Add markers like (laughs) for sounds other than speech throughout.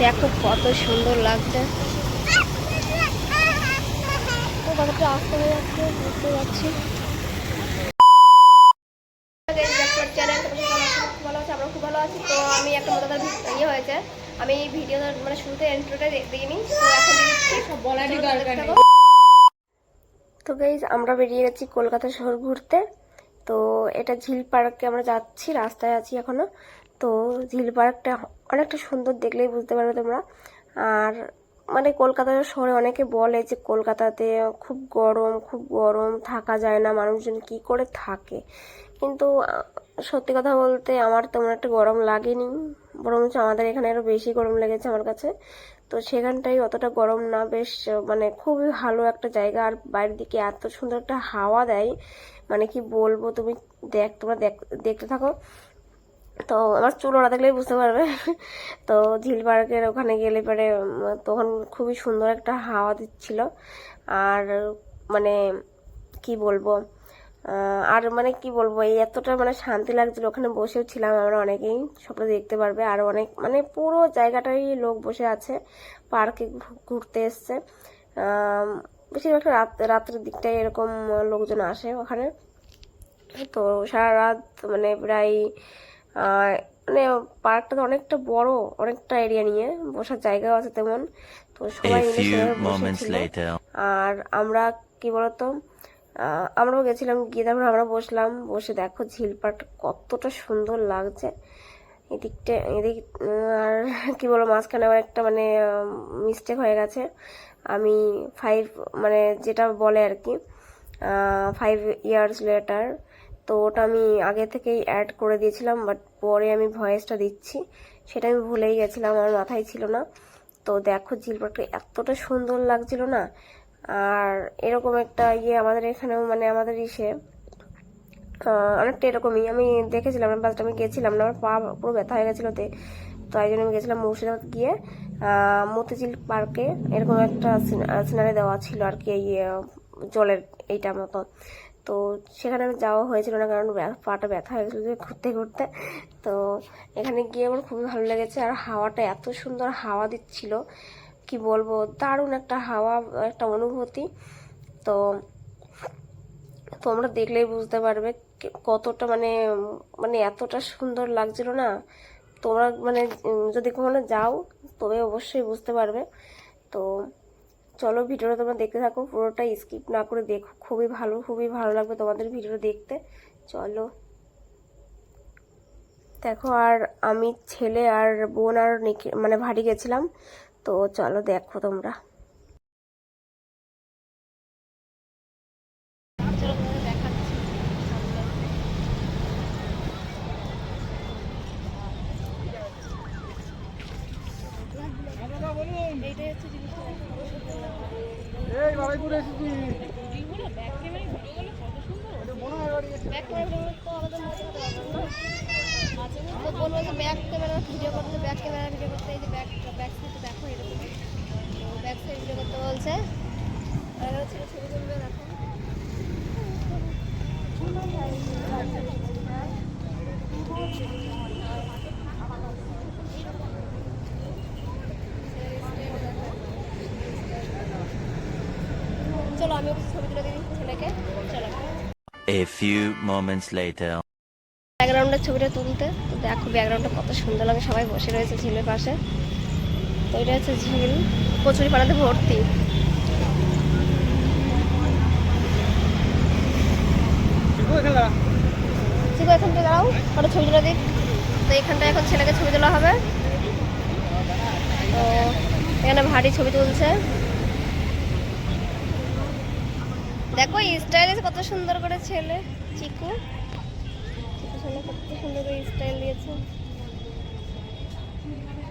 দেখো কত সুন্দর লাগছে। তো কতটা আসতে হয়ে যাচ্ছে বুঝতে পারছি। ভালো আছে আমরা খুব ভালো আছি তো আমি একটা মতো ইয়ে হয়েছে আমি এই ভিডিওটা মানে শুরুতে এন্ট্রোটা দিইনি তো এখন দিচ্ছি। সব বলারই দরকার তো গাইজ আমরা বেরিয়ে গেছি কলকাতা শহর ঘুরতে। তো এটা ঝিল পার্কে আমরা যাচ্ছি রাস্তায় আছি এখনও। তো ঝিল পার্কটা অনেকটা সুন্দর দেখলেই বুঝতে পারবে তোমরা। আর মানে কলকাতা শহরে অনেকে বলে যে কলকাতাতে খুব গরম খুব গরম, থাকা যায় না, মানুষজন কি করে থাকে? কিন্তু সত্যি কথা বলতে আমার তেমন একটা গরম লাগেনি, বরঞ্চ আমাদের এখানে আরও বেশি গরম লেগেছে আমার কাছে। তো সেখানটাই অতটা গরম না, বেশ মানে খুবই ভালো একটা জায়গা। আর বাইরের দিকে এত সুন্দর একটা হাওয়া দেয় মানে কি বলব তুমি, দেখ, তোমরা দেখ- দেখতে থাকো। তো আমার চুল ওরা দেখলেই বুঝতে পারবে। তো ঝিল পার্কের ওখানে গেলে পরে তখন খুবই সুন্দর একটা হাওয়া দিচ্ছিল। আর মানে কি বলব আর মানে কি বলব, এই এতটা মানে শান্তি লাগছিল। ওখানে বসেও ছিলাম আমরা অনেকেই সবটা দেখতে পারবে। আর অনেক মানে পুরো জায়গাটাই লোক বসে আছে, পার্কে ঘুরতে এসছে। বেশিরভাগ রাত রাত্রের দিকটাই এরকম লোকজন আসে ওখানে। তো সারা রাত মানে প্রায় মানে পার্কটা তো অনেকটা বড় অনেকটা এরিয়া নিয়ে বসার জায়গাও আছে তেমন। তো সবাই মিলে। আর আমরা কি বলতো আমরাও গেছিলাম গিয়ে তারপর আমরা বসলাম বসে দেখো ঝিল পার্কটা কতটা সুন্দর লাগছে। এদিকটা এদিক আর কি বলব মাঝখানে আমার একটা মানে মিস্টেক হয়ে গেছে। আমি ফাইভ মানে যেটা বলে আর কি ফাইভ ইয়ার্স লেটার তো ওটা আমি আগে থেকেই অ্যাড করে দিয়েছিলাম বাট পরে আমি ভয়েসটা দিচ্ছি। সেটা আমি ভুলেই গেছিলাম আমার মাথায় ছিল না। তো দেখো ঝিলপাটটা এতটা সুন্দর লাগছিল না? আর এরকম একটা ইয়ে আমাদের এখানেও মানে আমাদের ইসে অনেকটা এরকমই। আমি দেখেছিলাম বাট আমি গেছিলাম না আমার পা পুরো ব্যথা হয়ে গেছিল তে তাই জন্য আমি গেছিলাম মুর্শিদাবাদ গিয়ে মতিঝিল পার্কে। এরকম একটা সিনারি দেওয়া ছিল আর কি আহ, জলের এইটার মতো। তো সেখানে আমি যাওয়া হয়েছিল না কারণ পাটা ব্যথা হয়ে গেছিল যে ঘুরতে ঘুরতে। তো এখানে গিয়ে আমার খুবই ভালো লেগেছে আর হাওয়াটা এত সুন্দর হাওয়া দিচ্ছিল, কি বলব, দারুণ একটা হাওয়া, একটা অনুভূতি। তো তোমরা দেখলেই বুঝতে পারবে কতটা মানে মানে এতটা সুন্দর লাগছিল না। তোমরা মানে যদি কখনো যাও তবে অবশ্যই বুঝতে পারবে। তো চলো ভিডিওটা তোমরা দেখতে থাকো, পুরোটা স্কিপ না করে দেখো। খুবই ভালো খুবই ভালো লাগবে তোমাদের ভিডিওটা দেখতে। চলো। দেখো, আর আমি ছেলে আর বোন আর মানে ভারী গেছিলাম। তো চলো দেখো তোমরা। বলব যে ব্যাক ক্যামেরা ভিডিও করতে ব্যাক ক্যামেরা ভিডিও করতে এই যে ব্যাক ব্যাক সাইডে দেখো এরকম। ব্যাক সাইড ভিডিও করতে বলছে আর এরা ছেলে ছবি তুলবে দেখো চলো আমি ওকে ছবি তুলে দিই ছেলেকে। চলো। A few moments later. ব্যাকগ্রাউন্ডের ছবিটা তুলতে তো দেখো ব্যাকগ্রাউন্ডটা কত সুন্দর লাগে সবাই বসে রয়েছে ঝিলের পাশে। তো এটা হচ্ছে ঝিল কচুরি পাড়াতে ভর্তি। ঠিক এখান থেকে দাঁড়াও কটা ছবি তুলে দিক তো এখানটা এখন ছেলেকে ছবি তোলা হবে। তো এখানে ভারী ছবি তুলছে। দেখো স্টাইল কত সুন্দর করে ছেলে চিকু। চিকু ছেলে কত সুন্দর করে স্টাইল দিয়েছে।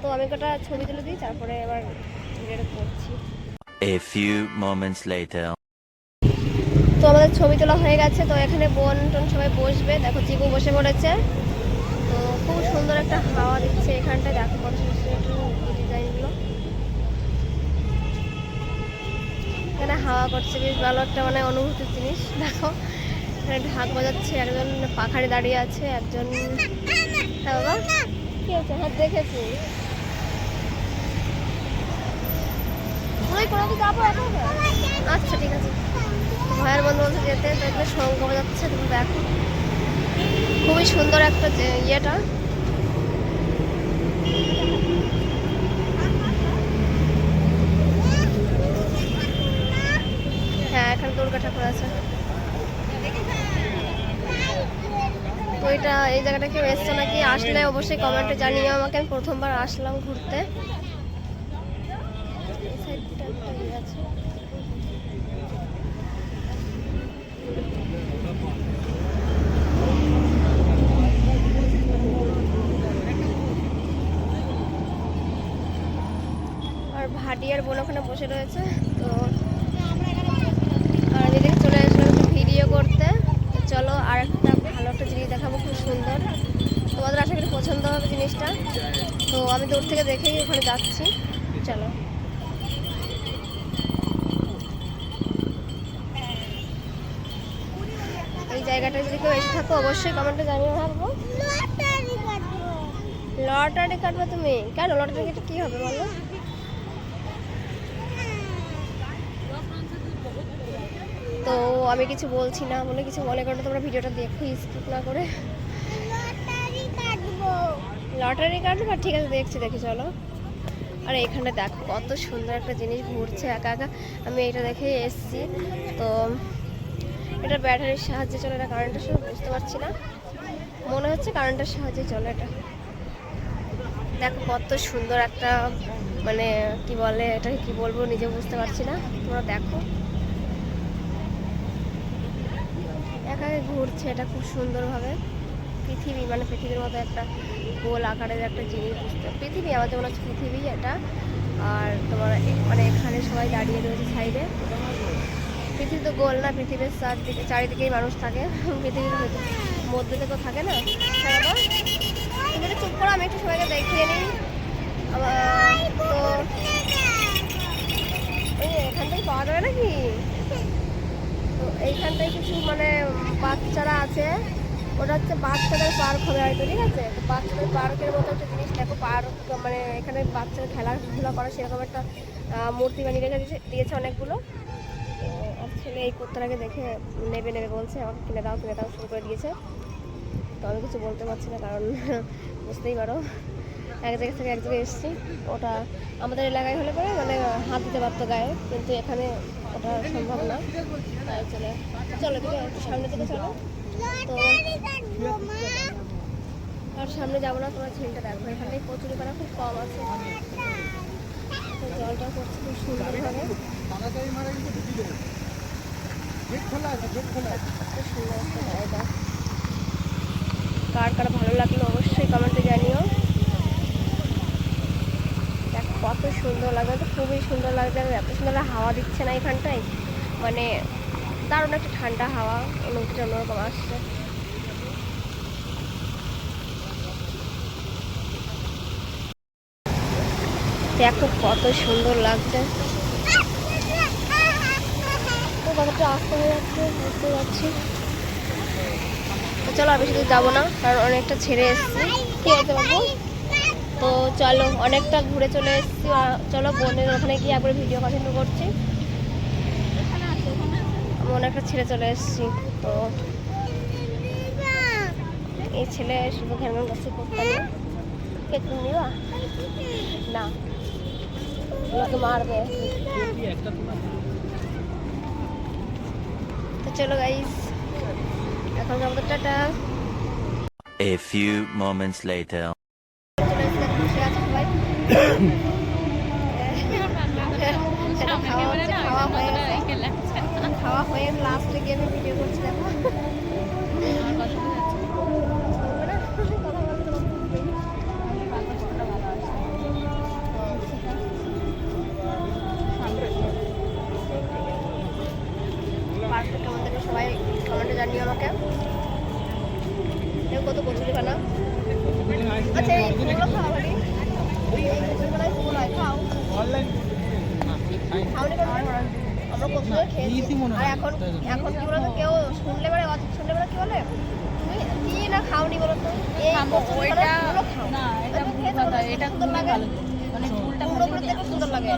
তো আমি কটা ছবি তুলে দিই তারপরে এবার ভিডিওটা করছি। A few moments later. তো আমাদের ছবি তোলা হয়ে গেছে তো এখানে বোন টোন সবাই বসবে। দেখো চিকু বসে পড়েছে। তো খুব সুন্দর একটা হাওয়া দিচ্ছে এখানটায়। দেখো কত সুন্দর সুন্দর একটু ডিজাইনগুলো এখানে হাওয়া করছে, বেশ ভালো একটা মানে অনুভূতির জিনিস। দেখো, এখানে ঢাক বাজাচ্ছে, একজন পাখারে দাঁড়িয়ে আছে, একজন হ্যাঁ বাবা, কি হচ্ছে হাত দেখেছি। আচ্ছা ঠিক আছে। ভাইয়ের বন্ধু বলছে যেতে, তো এখানে শঙ্খ বাজাচ্ছে তুমি দেখো। খুবই সুন্দর একটা ইয়েটা হ্যাঁ এখানে দুর্গা ঠাকুর আছে। তো এটা এই জায়গাটা কেউ এসছে নাকি? আসলে অবশ্যই কমেন্টে জানিও আমাকে। আমি প্রথমবার আসলাম ঘুরতে। ইয়ে। আর ভাটিয়ার বোন ওখানে বসে রয়েছে, তো আর আমি এদিকে চলে আসলাম একটু ভিডিও করতে। চলো আর একটা ভালো একটা জিনিস দেখাবো খুব সুন্দর। তোমাদের আশা করি পছন্দ হবে জিনিসটা। তো আমি দূর থেকে দেখেই ওখানে যাচ্ছি। চলো। এই জায়গাটায় যদি কেউ এসে থাকো অবশ্যই কমেন্টে জানিয়ে থাকব লটারি কাটবে। তুমি? কেন? লটারি কেটে কি হবে বলো? তো আমি কিছু বলছি না বলে কিছু মনে করো তোমরা ভিডিওটা দেখো স্কিপ না করে। লটারি কাটবে। ঠিক আছে দেখছি দেখি চলো। আর এখানে দেখো কত সুন্দর একটা জিনিস ঘুরছে একা একা। আমি এটা দেখে এসছি। তো এটা ব্যাটারির সাহায্যে চলে এটা কারেন্টের সাথে বুঝতে পারছি না। মনে হচ্ছে কারেন্টের সাহায্যে চলে এটা। দেখো কত সুন্দর একটা মানে কি বলে এটা কি বলব নিজে বুঝতে পারছি না। তোমরা দেখো। একা ঘুরছে, এটা খুব সুন্দরভাবে। পৃথিবী মানে পৃথিবীর মতো একটা গোল আকারের একটা জিনিস বুঝতে পৃথিবী আমার যেমন হচ্ছে পৃথিবী এটা। আর তোমার মানে এখানে সবাই দাঁড়িয়ে রয়েছে সাইডে। পৃথিবী তো গোল না, পৃথিবীর চারদিকে চারিদিকেই মানুষ থাকে। পৃথিবীর মধ্যে তো থাকে না। চুপ করো, আমি একটু সবাইকে দেখিয়ে নিই। বাচ্চারা আছে, ওটা হচ্ছে বাচ্চাদের পার্ক হবে হয়তো ঠিক আছে? তো বাচ্চাদের পার্কের মতো একটা জিনিস, দেখো পার্ক মানে এখানে বাচ্চারা খেলাধুলা করা সেরকম একটা মূর্তি বানিয়ে রেখে দিয়েছে দিয়েছে অনেকগুলো। ছেলে এই কুত্তাটাকে দেখে নেবে নেবে বলছে, আমাকে কিনে দাও কিনে দাও, শুরু করে দিয়েছে। তো আমি কিছু বলতে পারছি না, কারণ (laughs) বুঝতেই পারো। এক জায়গা থেকে এক জায়গায় এসেছি। ওটা আমাদের এলাকায় হলে পরে মানে হাত দিতে পারতো গায়ে, কিন্তু এখানে ওটা সম্ভব না। তাই চলে, চলো দিকে সামনে দিকে চলো। তো আর সামনে যাব না, তোমার ছেলেটা দেখো, এখানে কচুরি পানা খুব কম আছে। তো জলটা পড়ছে খুব সুন্দরভাবে। কার কার ভালো লাগল অবশ্যই কমেন্টে জানিও। কত সুন্দর লাগবে তো খুবই সুন্দর লাগছে এত সুন্দর হাওয়া দিচ্ছে না এখানটায়। মানে দারুণ একটা ঠান্ডা হাওয়া অনুভূতিটা অন্যরকম আসছে। দেখো কত সুন্দর লাগছে। হয়ে যাচ্ছে, বুঝতে পারছি। চলো আমি শুধু যাব না, কারণ অনেকটা ছেড়ে এসেছি। কি আছে বাবু? তো চলো, অনেকটা ঘুরে চলে এসেছি। চলো, বোনের ওখানে গিয়ে একবার ভিডিও কন্টিনিউ করছি। আমি অনেকটা ছেড়ে চলে এসেছি, তো এই ছেলে শুধু ঘ্যান ঘ্যান করছে, করতে কে তুমি নিবা? না। লোকে মারবে। তো চলো গাইস এখন আমাদের tata. A few moments later. চলে এসেছে খুশি আছে সবাই সেটা সবাই কমেন্টে জানিও আমাকে কত কচুরি বানা আচ্ছা এই খাওয়া বাড়ি এই কচুরিগুলোই ফুল হয় খাও খাওনি কোনো আমরা কচুরি খেয়েছি আর এখন এখন কি বলতো কেউ শুনলে পরে শুনলে পরে কি। বলে তুমি কি। না খাওনি বলো তো এই ওইটা না এটা তুমি ভুল খেয়েছো কথা এটা সুন্দর লাগে ভালো মানে ফুলটা পুরো পুরো দেখতে সুন্দর লাগে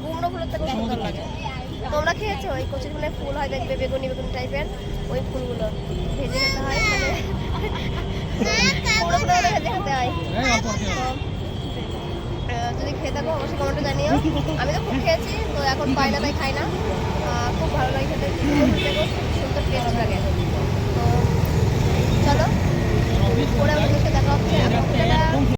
কুমড়ো ফুলের থেকে সুন্দর লাগে তোমরা খেয়েছো ওই কচুর ফুলের ফুল হয় দেখবে বেগুনি বেগুনি টাইপের ওই ফুলগুলো ভেজে খেতে হয় ভেজে খেতে হয় যদি খেয়ে থাকো, অবশ্যই কমেন্টে জানিও। আমি তো খুব খেয়েছি, তো এখন পাই না তাই খাই না। খুব ভালো লাগে খেতে। সুন্দর টেস্ট লাগে। তো চলো, পরে আমাদের দেখা হচ্ছে।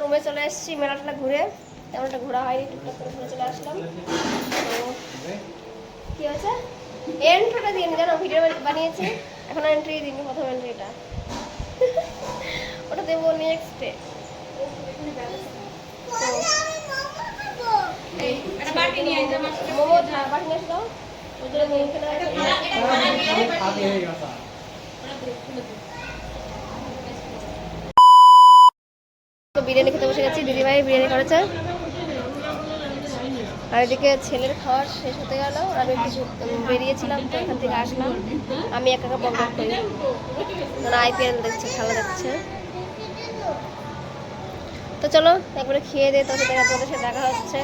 রুমে চলে এসেছি, মেলাটা ঘুরে। তেমন একটা ঘোরা হয়নি, টুকটাক করে ঘুরে চলে আসলাম। তো, কি হয়েছে? এন্ট্রিটা দিইনি জানো? ভিডিও বানিয়েছি। এখন এন্ট্রি দিইনি প্রথম এন্ট্রিটা ওটা দেবো নেক্সটে মোমো হ্যাঁ বাটি নিয়ে আসলাম ওই জন্য মোমো কেনা তো বিরিয়ানি খেতে বসে গেছি দিদিভাই বিরিয়ানি করেছে। আর এদিকে ছেলের খাওয়ার শেষ হতে গেল আমি কিছু বেরিয়েছিলাম তো এখান থেকে আসলাম। আমি একা একা বক বক করি। আইপিএল দেখছে খেলা দেখছে। চলো একবারে খেয়ে দিয়ে তোদের তোমাদের সাথে দেখা হচ্ছে।